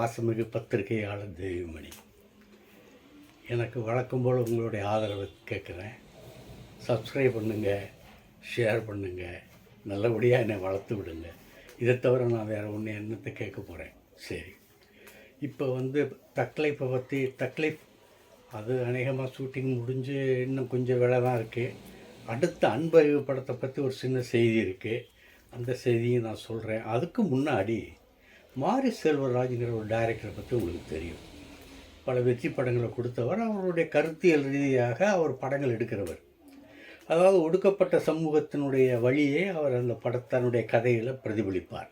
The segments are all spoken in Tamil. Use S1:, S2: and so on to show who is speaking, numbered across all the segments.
S1: பாசமிகு பத்திரிகையாளர் தேவிமணி எனக்கு வழக்கம் போல் உங்களுடைய ஆதரவை கேட்குறேன். சப்ஸ்கிரைப் பண்ணுங்கள் ஷேர் பண்ணுங்கள் நல்லபடியாக என்னை வளர்த்து விடுங்க. இதை தவிர நான் வேறு ஒன்று என்னத்தை கேட்க போகிறேன் சரி. இப்போ வந்து தக்லைப்பை பற்றி தக்லைப் அது அநேகமாக ஷூட்டிங் முடிஞ்சு இன்னும் கொஞ்சம் வேலை தான் இருக்குது அடுத்த அன்பறிவு படத்தை பற்றி ஒரு சின்ன செய்தி இருக்குது அந்த செய்தியை நான் சொல்கிறேன் அதுக்கு முன்னாடி மாரி செல்வராஜுங்கிற ஒரு டைரக்டரை பற்றி உங்களுக்கு தெரியும். பல வெற்றி படங்களை கொடுத்தவர். அவருடைய கருத்தியல் ரீதியாக அவர் படங்கள் எடுக்கிறவர். அதாவது ஒடுக்கப்பட்ட சமூகத்தினுடைய வழியே அவர் அந்த படத்தனுடைய கதையில் பிரதிபலிப்பார்.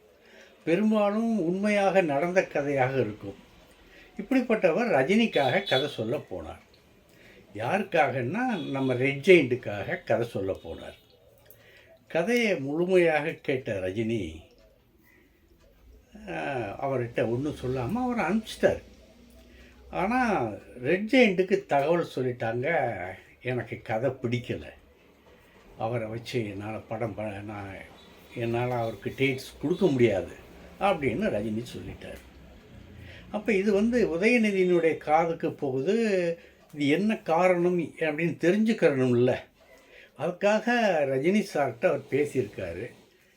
S1: பெரும்பாலும் உண்மையாக நடந்த கதையாக இருக்கும். இப்படிப்பட்டவர் ரஜினிக்காக கதை சொல்ல போனார். யாருக்காகன்னா நம்ம ரெட் ஜெயிண்ட்டுக்காக கதை சொல்ல போனார். கதையை முழுமையாக கேட்ட ரஜினி அவர்கிட்ட ஒன்றும் சொல்லாமல் அவரை அனுப்பிச்சிட்டார். ஆனால் ரெட் ஜெயிண்ட்டுக்கு தகவல் சொல்லிட்டாங்க. எனக்கு கதை பிடிக்கலை. அவரை வச்சு என்னால் படம் ப நான் என்னால் அவருக்கு டேட்ஸ் கொடுக்க முடியாது அப்படின்னு ரஜினி சொல்லிட்டார். அப்போ இது வந்து உதயநிதியினுடைய காதுக்கு போகுது. இது என்ன காரணம் அப்படின்னு தெரிஞ்சுக்கிறணும்ல அதுக்காக ரஜினி சார்கிட்ட அவர் பேசியிருக்காரு.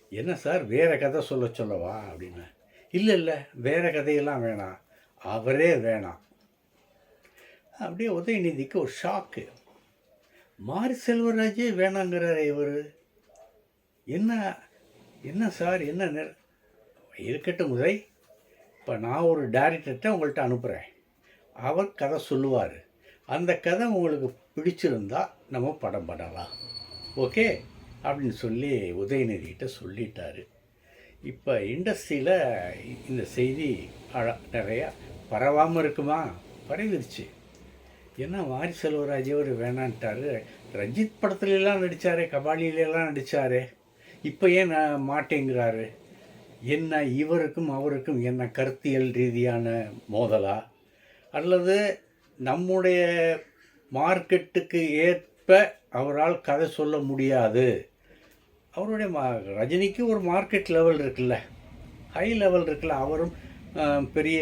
S1: என்ன சார் வேறு கதை சொல்ல சொல்லவா அப்படின்னு. இல்லை இல்லை வேறு கதையெல்லாம் வேணாம். அவரே வேணாம். அப்படியே உதயநிதிக்கு ஒரு ஷாக்கு மாரி செல்வராஜே வேணாங்கிறார் இவர். என்ன என்ன சார் என்ன நெ- இருக்கட்டும் உதய். இப்போ நான் ஒரு டேரக்டர்கிட்ட உங்கள்கிட்ட அனுப்புகிறேன் அவர் கதை சொல்லுவார். அந்த கதை உங்களுக்கு பிடிச்சிருந்தா நம்ம படம் பண்ணலாம். ஓகே? அப்படின்னு சொல்லி உதயநிதிகிட்ட சொல்லிட்டாரு. இப்போ இண்டஸ்ட்ரியில் இந்த செய்தி அழ நிறையா பரவாமல் இருக்குமா? பரவிருச்சு. ஏன்னா வாரி செல்வராஜே அவர் வேணான்ட்டாரு. ரஞ்சித் படத்துலலாம் நடித்தாரு கபாலியிலலாம் நடித்தாரு இப்போ ஏன் நான் மாட்டேங்கிறாரு? என்ன இவருக்கும் அவருக்கும் என்ன கருத்தியல் ரீதியான மோதலா? அல்லது நம்முடைய மார்க்கெட்டுக்கு ஏற்ப அவரால் கதை சொல்ல முடியாது? அவருடைய மா ரஜினிக்கு ஒரு மார்க்கெட் லெவல் இருக்குல்ல. ஹை லெவல் இருக்குல்ல. அவரும் பெரிய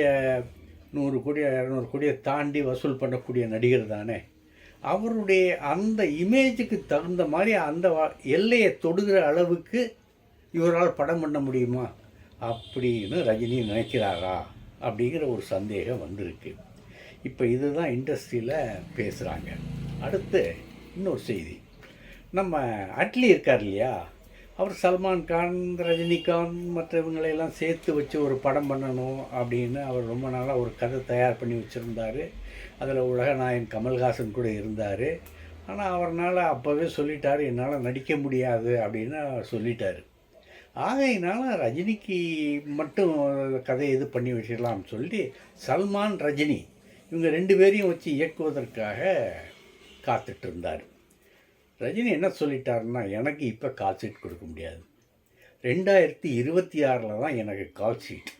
S1: நூறு கோடி இரநூறு கோடியை தாண்டி வசூல் பண்ணக்கூடிய நடிகர் தானே. அவருடைய அந்த இமேஜுக்கு தகுந்த மாதிரி அந்த எல்லையை தொடுகிற அளவுக்கு இவரால் படம் பண்ண முடியுமா? அப்படின்னு ரஜினி நினைக்கிறாரா? அப்படிங்கிற ஒரு சந்தேகம் வந்திருக்கு. இப்போ இதுதான் இண்டஸ்ட்ரியில் பேசுகிறாங்க அடுத்து இன்னொரு செய்தி. நம்ம அட்லி இருக்கார் இல்லையா? அவர் சல்மான் கான் ரஜினிகாந்த் மற்றவங்களையெல்லாம் சேர்த்து வச்சு ஒரு படம் பண்ணணும் அப்படின்னு அவர் ரொம்ப நாளாக ஒரு கதை தயார் பண்ணி வச்சுருந்தார். அதில் உலகநாயகன் கமல்ஹாசன் கூட இருந்தார். ஆனால் அவர்னால் அப்போவே சொல்லிட்டார் என்னால் நடிக்க முடியாது அப்படின்னு சொல்லிட்டார். ஆகையினால ரஜினிக்கு மட்டும் கதை இது பண்ணி வச்சிடலாம் சொல்லி சல்மான் ரஜினி இவங்க ரெண்டு பேரையும் வச்சு இயக்குவதற்காக காத்துட்டு இருந்தார். ரஜினி என்ன சொல்லிட்டாருன்னா எனக்கு இப்போ கால் ஷீட் கொடுக்க முடியாது. ரெண்டாயிரத்தி இருபத்தி ஆறில் தான் எனக்கு கால் ஷீட்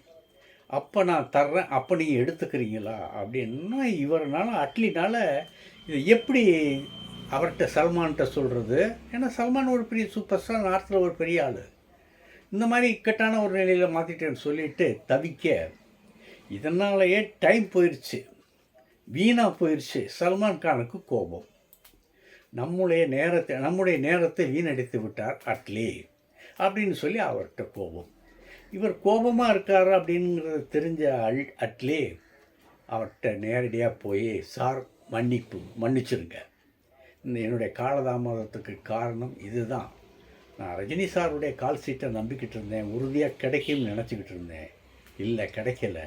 S1: அப்போ நான் தர்றேன் அப்போ நீங்கள் எடுத்துக்கிறீங்களா அப்படின்னா இவரனால அட்லினால் இது எப்படி அவர்கிட்ட சல்மான்கிட்ட சொல்கிறது ஏன்னா சல்மான் ஒரு பெரிய சூப்பர் ஸ்டார் நார்த்தில் ஒரு பெரிய ஆள். இந்த மாதிரி இக்கட்டான ஒரு நிலையில் மாற்றிட்டேன்னு சொல்லிட்டு தவிக்க இதனாலேயே டைம் போயிடுச்சு வீணாக போயிடுச்சு சல்மான் கானுக்கு கோபம். நம்முடைய நேரத்தை நம்முடைய நேரத்தை வீணடித்து விட்டார் அட்லி அப்படின்னு சொல்லி அவர்கிட்ட கோபம். இவர் கோபமாக இருக்கார் அப்படிங்கிறத தெரிஞ்ச அல் அட்லி அவர்கிட்ட நேரடியாக போய் சார் மன்னிப்பு மன்னிச்சிருங்க. இந்த என்னுடைய காலதாமதத்துக்கு காரணம் இதுதான். நான் ரஜினி சாருடைய கால் சீட்டை நம்பிக்கிட்டு இருந்தேன். உறுதியாக கிடைக்கும்னு நினச்சிக்கிட்டு இருந்தேன். இல்லை கிடைக்கல.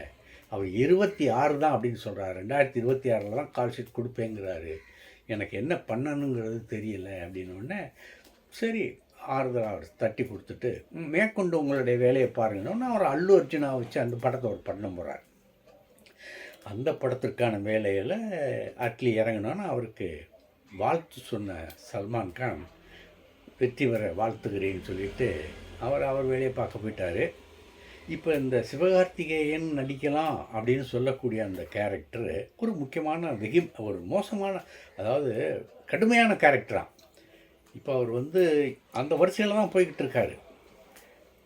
S1: அவர் இருபத்தி ஆறு தான் அப்படின்னு சொல்கிறார் ரெண்டாயிரத்தி இருபத்தி ஆறில் தான் கால் ஷீட் கொடுப்பேங்கிறாரு. எனக்கு என்ன பண்ணணுங்கிறது தெரியல அப்படின்னோடனே சரி ஆறுதல் அவர் தட்டி கொடுத்துட்டு மேற்கொண்டு உங்களுடைய வேலையை பாருங்கன்னா அவர் அல்லு அர்ஜுனா வச்சு அந்த படத்தை அவர் பண்ண போகிறார் அந்த படத்திற்கான வேலையில் அட்லி இறங்கினோன்னு அவருக்கு வாழ்த்து சொன்ன சல்மான் கான் வெற்றி பெற வாழ்த்துக்கிறேன்னு சொல்லிட்டு அவர் அவர் வேலையை பார்க்க போயிட்டார். இப்போ இந்த சிவகார்த்திகேயன் நடிக்கலாம் அப்படின்னு சொல்லக்கூடிய அந்த கேரக்டரு ஒரு முக்கியமான வெகி ஒரு மோசமான அதாவது கடுமையான கேரக்டராக இப்போ அவர் வந்து அந்த வரிசையில் தான் போய்கிட்டு இருக்காரு.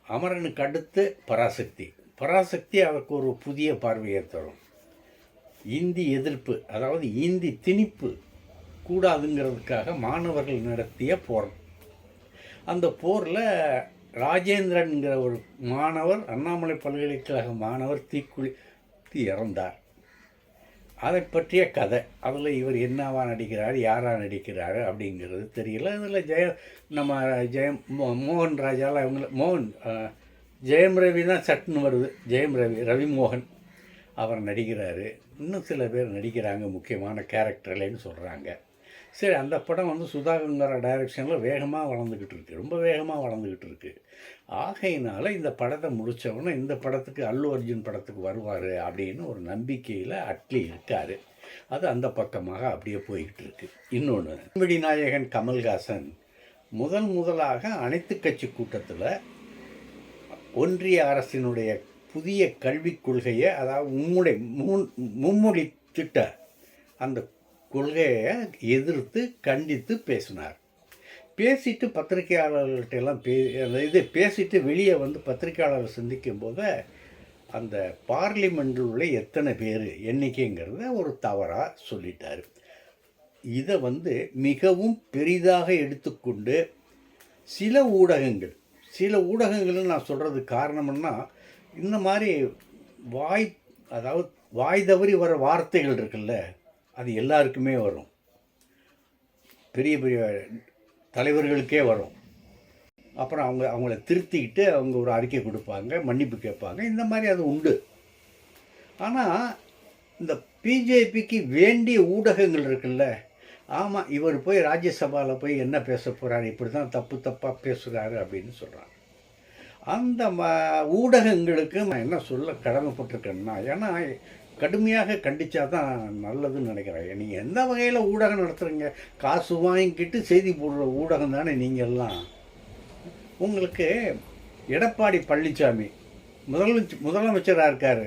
S1: அமரனுக்கு அடுத்து பராசக்தி. பராசக்தி அவருக்கு ஒரு புதிய பார்வையை தரும் இந்தி எதிர்ப்பு அதாவது இந்தி திணிப்பு கூடாதுங்கிறதுக்காக மாணவர்கள் நடத்திய போர். அந்த போரில் ராஜேந்திரன்கிற ஒரு மாணவர் அண்ணாமலை பல்கலைக்கழக மாணவர் தீக்குளித்து இறந்தார் அதை பற்றிய கதை. அதில் இவர் என்னவா நடிக்கிறார் யாராக நடிக்கிறாரு அப்படிங்கிறது தெரியல. அதில் ஜெய நம்ம ஜெயம் மோ மோகன் ராஜாவில் அவங்கள மோகன் ஜெயம் ரவி தான் சட்டுன்னு வருது. ஜெயம் ரவி ரவி மோகன் அவர் நடிக்கிறாரு. இன்னும் சில பேர் நடிக்கிறாங்க முக்கியமான கேரக்டர்லேன்னு சொல்கிறாங்க சரி அந்த படம் வந்து சுதாகங்கர டைரக்ஷனில் வேகமாக வளர்ந்துக்கிட்டு இருக்குது ரொம்ப வேகமாக வளர்ந்துக்கிட்டு இருக்குது ஆகையினால இந்த படத்தை முடித்தவொடனே இந்த படத்துக்கு அல்லு அர்ஜுன் படத்துக்கு வருவார் அப்படின்னு ஒரு நம்பிக்கையில் அட்லி இருக்கார். அது அந்த பக்கமாக அப்படியே போய்கிட்டு இருக்கு. இன்னொன்று வெடி நாயகன் கமல்ஹாசன் முதல் முதலாக அனைத்து கட்சி கூட்டத்தில் ஒன்றிய அரசினுடைய புதிய கல்விக் கொள்கையை அதாவது மும்முடை மூன் மும்மொழி திட்ட அந்த கொள்கையை எதிர்த்து கண்டித்து பேசினார். பேசிட்டு பத்திரிகையாளர்கள்ட்ட எல்லாம் பே இது பேசிட்டு வெளியே வந்து பத்திரிகையாளர்கள் சந்திக்கும் போது அந்த பார்லிமெண்ட்டில் உள்ள எத்தனை பேர் எண்ணிக்கைங்கிறத ஒரு தவறாக சொல்லிட்டார். இதை வந்து மிகவும் பெரிதாக எடுத்துக்கொண்டு சில ஊடகங்கள் சில ஊடகங்கள் நான் சொல்கிறது காரணம்னா இந்த மாதிரி வாய் அதாவது வாய் தவறி வர வார்த்தைகள் இருக்குல்ல அது எல்லாருக்குமே வரும். பெரிய பெரிய தலைவர்களுக்கே வரும். அப்புறம் அவங்க அவங்கள திருத்திக்கிட்டு அவங்க ஒரு அறிக்கை கொடுப்பாங்க மன்னிப்பு கேட்பாங்க. இந்த மாதிரி அது உண்டு. ஆனால் இந்த பிஜேபிக்கு வேண்டிய ஊடகங்கள் இருக்குல்ல ஆமாம் இவர் போய் ராஜ்யசபாவில் போய் என்ன பேச போகிறாரு இப்படி தான் தப்பு தப்பாக பேசுகிறாரு அப்படின்னு சொல்கிறாங்க அந்த ம ஊடகங்களுக்கு நான் என்ன சொல்ல கடமைப்பட்டிருக்கேன்னா ஏன்னா கடுமையாக கண்டிச்சா தான் நல்லதுன்னு நினைக்கிறேன். நீங்கள் எந்த வகையில் ஊடகம் நடத்துகிறீங்க காசு வாங்கிக்கிட்டு செய்தி போடுற ஊடகம் தானே நீங்கள்லாம் உங்களுக்கு எடப்பாடி பழனிசாமி முதலமைச்சர் முதலமைச்சராக இருக்கார்.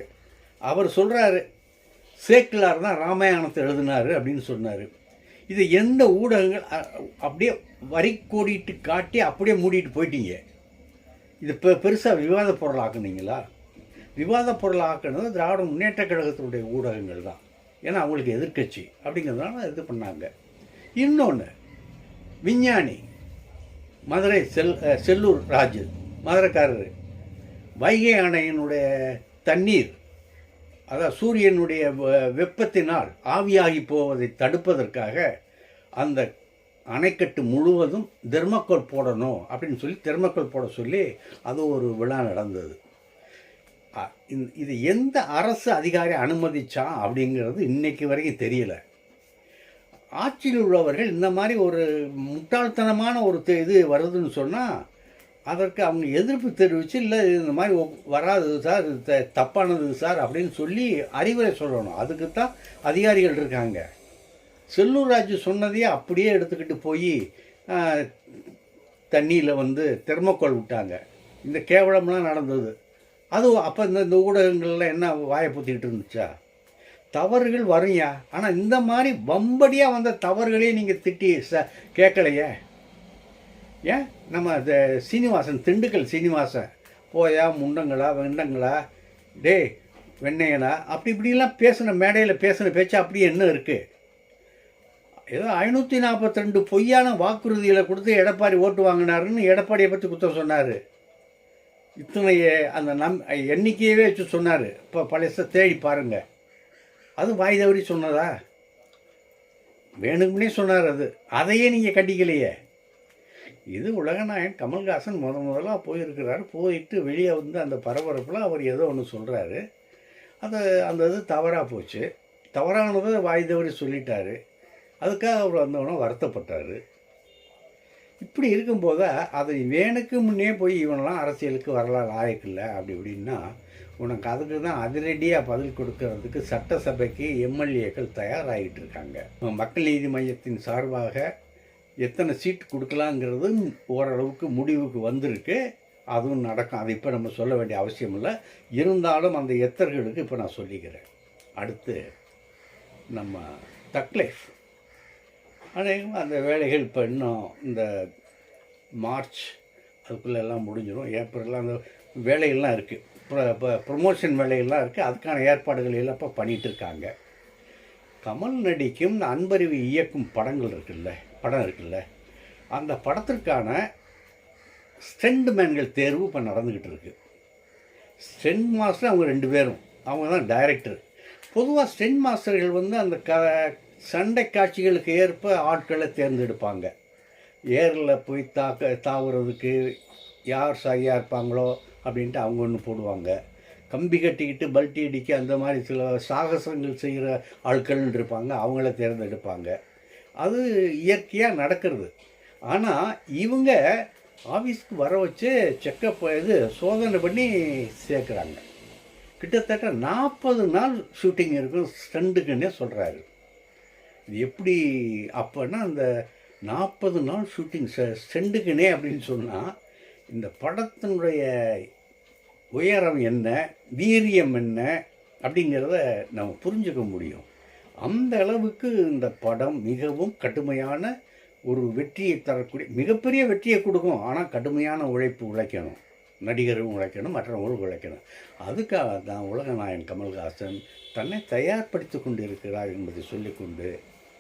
S1: அவர் சொல்கிறாரு சேக்கிலார் தான் ராமாயணத்தை எழுதினாரு அப்படின்னு சொன்னார். இது எந்த ஊடகங்கள் அப்படியே வரி கோடிட்டு காட்டி அப்படியே மூடிட்டு போயிட்டீங்க. இது பெ பெருசாக விவாத பொருளாக்குனீங்களா விவாத பொருள் ஆக்குனது திராவிட முன்னேற்ற கழகத்தினுடைய ஊடகங்கள் தான். ஏன்னா அவங்களுக்கு எதிர்க்கட்சி அப்படிங்கிறதுனால இது பண்ணாங்க. இன்னொன்று விஞ்ஞானி மதுரை செல் செல்லூர் ராஜு மதுரைக்காரர் வைகை அணையினுடைய தண்ணீர் அதாவது சூரியனுடைய வெ- வெப்பத்தினால் ஆவியாகி போவதை தடுப்பதற்காக அந்த அணைக்கட்டு முழுவதும் தெர்மக்கோல் போடணும் அப்படின்னு சொல்லி தெர்மக்கோல் போட சொல்லி அது ஒரு விழா நடந்தது. இது எந்த அரசு அதிகாரி அனுமதிச்சா அப்படிங்கிறது இன்னைக்கு வரைக்கும் தெரியல. ஆட்சியில் உள்ளவர்கள் இந்த மாதிரி ஒரு முட்டாள்தனமான ஒரு இது வருதுன்னு சொன்னால் அதற்கு அவங்க எதிர்ப்பு தெரிவித்து இல்லை இந்த மாதிரி வராது சார் இது த- தப்பானது சார் அப்படின்னு சொல்லி அறிவுரை சொல்லணும். அதுக்கு தான் அதிகாரிகள் இருக்காங்க. செல்லூர் ராஜு சொன்னதையே அப்படியே எடுத்துக்கிட்டு போய் தண்ணியில் வந்து தெர்மோக்கோல் விட்டாங்க. இந்த கேவலம்லாம் நடந்தது. அதுவும் அப்போ இந்த இந்த ஊடகங்களில் என்ன வாயை பூத்திக்கிட்டு இருந்துச்சா? தவறுகள் வரும்யா? ஆனால் இந்த மாதிரி வம்படியாக வந்த தவறுகளையும் நீங்கள் திட்டி ச கேட்கலையே? ஏன்? நம்ம இந்த சீனிவாசன் திண்டுக்கல் சீனிவாசன் போயா முண்டங்களா வெண்டங்களா? டேய் வெண்ணையனா? அப்படி இப்படிலாம் பேசின மேடையில் பேசின பேச்சு அப்படியே என்ன இருக்குது ஏதோ ஐநூற்றி நாற்பத்தி ரெண்டு பொய்யான வாக்குறுதிகளை கொடுத்து எடப்பாடி ஓட்டு வாங்கினாருன்னு எடப்பாடியை பற்றி குத்தம் சொன்னார். இத்தனை அந்த நம் எண்ணிக்கையவே வச்சு சொன்னார். இப்போ பழச தேடி பாருங்கள் அது வாய் தவறி சொன்னதா? வேணும்னே சொன்னார் அது. அதையே நீங்கள் கண்டிக்கலையே. இது உலகநாயகன் கமல்ஹாசன் முத முதலாக போயிருக்கிறார். போயிட்டு வெளியே வந்து அந்த பரபரப்பில் அவர் ஏதோ ஒன்று சொல்கிறாரு அது அந்த இது தவறாக போச்சு. தவறானதை வாய் தவறி சொல்லிட்டாரு. அதுக்காக அவர் வந்தவொடனே வருத்தப்பட்டார். இப்படி இருக்கும்போது அதை வேணுக்கு முன்னே போய் இவனெல்லாம் அரசியலுக்கு வரலாம் லாயக்கில்லை அப்படி இப்படின்னா உனக்கு அதுக்கு தான் அதிரடியாக பதில் கொடுக்கறதுக்கு சட்டசபைக்கு எம்எல்ஏக்கள் தயாராகிட்டு இருக்காங்க. மக்கள் நீதி மையத்தின் சார்பாக எத்தனை சீட் கொடுக்கலாங்கிறதும் ஓரளவுக்கு முடிவுக்கு வந்திருக்கு. அதுவும் நடக்கும். அதை இப்போ நம்ம சொல்ல வேண்டிய அவசியம் இல்லை. இருந்தாலும் அந்த எத்தர்களுக்கு இப்போ நான் சொல்லிக்கிறேன். அடுத்து நம்ம தக்லைஃப். அநேகமாக அந்த வேலைகள் இப்போ இன்னும் இந்த மார்ச் அதுக்குள்ளே எல்லாம் முடிஞ்சிடும் ஏப்ரல்லாம் அந்த வேலைகள்லாம் இருக்குது இப்போ ப்ரொமோஷன் வேலைகள்லாம் இருக்குது அதுக்கான ஏற்பாடுகள் எல்லாம் இப்போ பண்ணிகிட்டு இருக்காங்க கமல் நடிக்கும் அன்பறிவு இயக்கும் படங்கள் இருக்குல்ல படம் இருக்குல்ல. அந்த படத்திற்கான ஸ்டெண்ட் மேன்கள் தேர்வு இப்போ நடந்துக்கிட்டு இருக்கு ஸ்டெண்ட் மாஸ்டர் அவங்க ரெண்டு பேரும். அவங்க தான் டைரக்டர். பொதுவாக ஸ்டெண்ட் மாஸ்டர்கள் வந்து அந்த க சண்டை காட்சிகளுக்கு ஏற்ப ஆட்களை தேர்ந்தெடுப்பாங்க. ஏரில் போய் தாக்க தாவுறதுக்கு யார் சரியாக இருப்பாங்களோ அப்படின்ட்டு அவங்க ஒன்று போடுவாங்க. கம்பி கட்டிக்கிட்டு பல்ட்டி அடிக்க அந்த மாதிரி சில சாகசங்கள் செய்கிற ஆட்கள்னு இருப்பாங்க. அவங்கள தேர்ந்தெடுப்பாங்க. அது இயற்கையாக நடக்கிறது. ஆனால் இவங்க ஆஃபீஸ்க்கு வர வச்சு செக்கப் இது சோதனை பண்ணி சேர்க்குறாங்க. கிட்டத்தட்ட நாற்பது நாள் ஷூட்டிங் இருக்கும். ஸ்டண்டுக்குன்னே சொல்கிறாரு இது எப்படி அப்போன்னா அந்த நாற்பது நாள் ஷூட்டிங் ஸ்டண்டுக்குனே அப்படின்னு சொன்னால் இந்த படத்தினுடைய உயரம் என்ன வீரியம் என்ன அப்படிங்கிறத நம்ம புரிஞ்சுக்க முடியும். அந்த அளவுக்கு இந்த படம் மிகவும் கடுமையான ஒரு வெற்றியை தரக்கூடிய மிகப்பெரிய வெற்றியை கொடுக்கும். ஆனால் கடுமையான உழைப்பு உழைக்கணும். நடிகரும் உழைக்கணும் மற்றவர்களும் உழைக்கணும். அதுக்காக தான் உலகநாயகன் கமல்ஹாசன் தன்னை தயார்படுத்தி கொண்டு இருக்கிறார் என்பதை சொல்லிக்கொண்டு